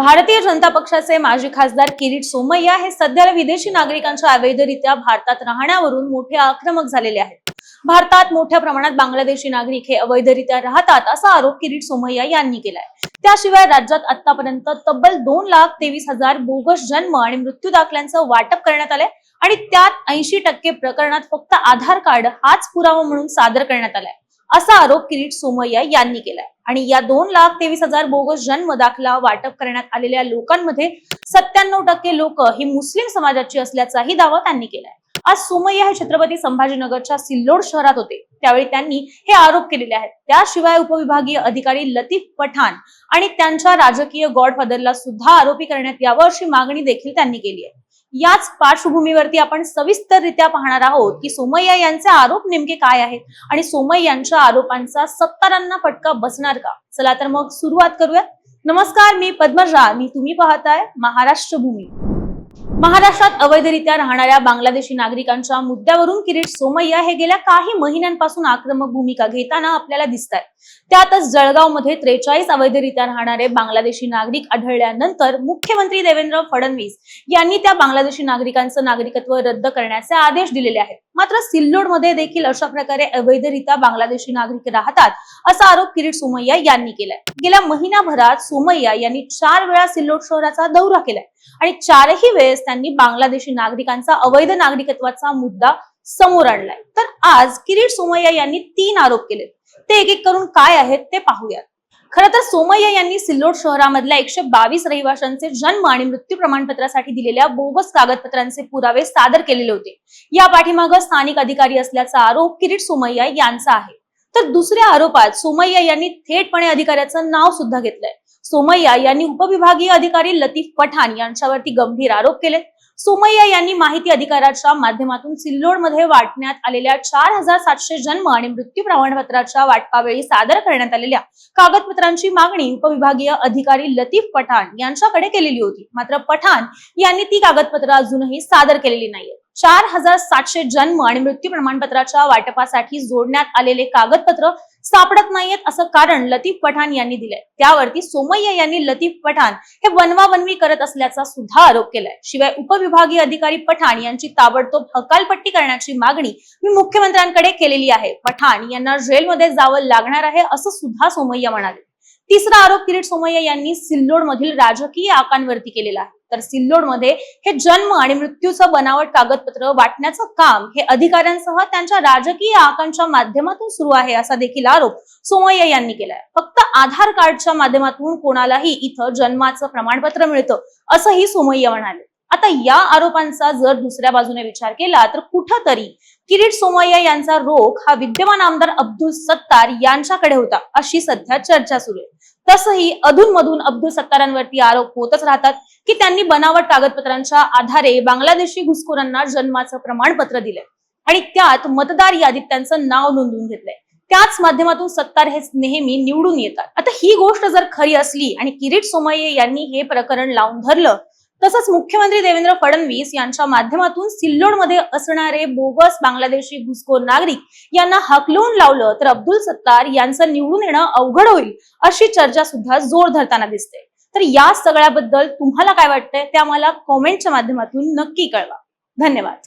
भारतीय जनता पक्षाचे माजी खासदार किरीट सोमय्या हे सध्याला विदेशी नागरिकांच्या अवैधरित्या भारतात राहण्यावरून मोठे आक्रमक झालेले आहेत. भारतात मोठ्या प्रमाणात बांगलादेशी नागरिक हे अवैधरित्या राहतात असा आरोप किरीट सोमय्या यांनी केलाय. त्याशिवाय राज्यात आतापर्यंत तब्बल दोन लाख तेवीस हजार बोगस जन्म आणि मृत्यू दाखल्यांचं वाटप करण्यात आलंय आणि त्यात ऐंशी टक्के प्रकरणात फक्त आधार कार्ड हाच पुरावा म्हणून सादर करण्यात आलाय. असा आरोप किरीट सोमय्या यांनी केलाय. आणि या दोन लाख तेवीस हजार बोगस जन्म दाखला वाटप करण्यात आलेल्या लोकांमध्ये सत्त्याण्णव टक्के लोक ही मुस्लिम समाजाची असल्याचाही दावा त्यांनी केलाय. आज सोमय्या हे छत्रपती संभाजीनगरच्या सिल्लोड शहरात होते. त्यावेळी त्यांनी हे आरोप केलेले आहेत. त्याशिवाय उपविभागीय अधिकारी लतीफ पठाण आणि त्यांच्या राजकीय गॉडफादरला सुद्धा आरोपी करण्यात यावं अशी मागणी देखील त्यांनी केली आहे. याच पार्श्वभूमीवरती आपण सविस्तररित्या पाहणार आहोत की सोमय्या यांचे आरोप नेमके काय आहेत आणि सोमय्या यांच्या आरोपांचा सत्तारांना फटका बसणार का? चला तर मग सुरुवात करूया नमस्कार मी पद्मजा. मी तुम्ही पाहताय महाराष्ट्र भूमी महाराष्ट्रात अवैधरित्या राहणाऱ्या बांगलादेशी नागरिकांच्या मुद्द्यावरून किरीट सोमय्या हे गेल्या काही महिन्यांपासून आक्रमक भूमिका घेताना आपल्याला दिसत आहेत त्यातच जळगावमध्ये त्रेचाळीस अवैधरित्या राहणारे बांगलादेशी नागरिक आढळल्यानंतर मुख्यमंत्री देवेंद्र फडणवीस यांनी त्या बांगलादेशी नागरिकांचं नागरिकत्व रद्द करण्याचे आदेश दिलेले आहेत. मात्र सिल्लोडमध्ये देखील अशा प्रकारे अवैधरित्या बांगलादेशी नागरिक राहतात असा आरोप किरीट सोमय्या यांनी केलाय. गेल्या महिनाभरात सोमय्या यांनी चार वेळा सिल्लोड शहराचा दौरा केलाय. आणि चारही वेळेस त्यांनी बांगलादेशी नागरिकांचा अवैध नागरिकत्वाचा मुद्दा समोर आणलाय. तर आज किरीट सोमय्या यांनी तीन आरोप केले ते एक एक करून काय आहेत ते पाहूयात. खर तर सोमय्या यांनी सिल्लोड शहरामधल्या एकशे बावीस रहिवाशांचे जन्म आणि मृत्यू प्रमाणपत्रासाठी दिलेल्या बोगस कागदपत्रांचे पुरावे सादर केलेले होते. या पाठीमागं स्थानिक अधिकारी असल्याचा आरोप किरीट सोमय्या यांचा आहे. तर दुसऱ्या आरोपात सोमय्या यांनी थेटपणे अधिकाऱ्याचं नाव सुद्धा घेतलंय. सोमय्या यांनी उपविभागीय अधिकारी लतीफ पठाण यांच्यावरती गंभीर आरोप केले. सोमय्या यांनी माहिती अधिकाराच्या माध्यमातून सिल्लोडमध्ये वाटण्यात आलेल्या चार हजार सातशे जन्म आणि मृत्यू प्रमाणपत्राच्या वाटपावेळी सादर करण्यात आलेल्या कागदपत्रांची मागणी उपविभागीय अधिकारी लतीफ पठाण यांच्याकडे केलेली होती. मात्र पठाण यांनी ती कागदपत्र अजूनही सादर केलेली नाहीये चार हजार सातशे जन्म आणि मृत्यू प्रमाणपत्राच्या वाटपासाठी जोडण्यात आलेले कागदपत्र सापडत नाहीयेत असं कारण लतीफ पठाण यांनी दिलंय. त्यावरती सोमय्या यांनी लतीफ पठाण हे वनवावनवी करत असल्याचा सुद्धा आरोप केलाय. शिवाय उपविभागीय अधिकारी पठाण यांची ताबडतोब हकालपट्टी करण्याची मागणी मी मुख्यमंत्र्यांकडे केलेली आहे. पठाण यांना जेलमध्ये जावं लागणार आहे असं सुद्धा सोमय्या म्हणाले. तिसरा आरोप किरीट सोमय्या यांनी सिल्लोड मधील राजकीय आकांवरती केलेला आहे. तर सिल्लोडमध्ये हे जन्म आणि मृत्यूचं बनावट कागदपत्र वाटण्याचं काम हे अधिकाऱ्यांसह त्यांच्या राजकीय आकांच्या माध्यमातून सुरू आहे असा देखील आरोप सोमय्या यांनी केलाय. फक्त आधार कार्डच्या माध्यमातून कोणालाही इथं जन्माचं प्रमाणपत्र मिळतं असंही सोमय्या म्हणाले. आता या आरोपांचा जर दुसऱ्या बाजूने विचार केला तर कुठंतरी किरीट सोमय्या यांचा रोख हा विद्यमान आमदार अब्दुल सत्तार यांच्याकडे होता अशी सध्या चर्चा सुरू आहे. तसंही अधूनमधून अब्दुल सत्तारांवरती आरोप होतच राहतात की त्यांनी बनावट कागदपत्रांच्या आधारे बांगलादेशी घुसखोरांना जन्माचं प्रमाणपत्र दिलंय. आणि त्यात मतदार यादीत त्यांचं नाव नोंदवून घेतलंय. त्याच माध्यमातून सत्तार हे नेहमी निवडून येतात. आता ही गोष्ट जर खरी असली आणि किरीट सोमय्ये यांनी हे प्रकरण लावून धरलं तसंच मुख्यमंत्री देवेंद्र फडणवीस यांच्या माध्यमातून सिल्लोडमध्ये असणारे बोगस बांगलादेशी घुसखोर नागरिक यांना हकलून लावलं तर अब्दुल सत्तार यांचं निवडून येणं अवघड होईल अशी चर्चा सुद्धा जोर धरताना दिसते. तर या सगळ्याबद्दल तुम्हाला काय वाटतंय ते आम्हाला कॉमेंटच्या माध्यमातून नक्की कळवा. धन्यवाद.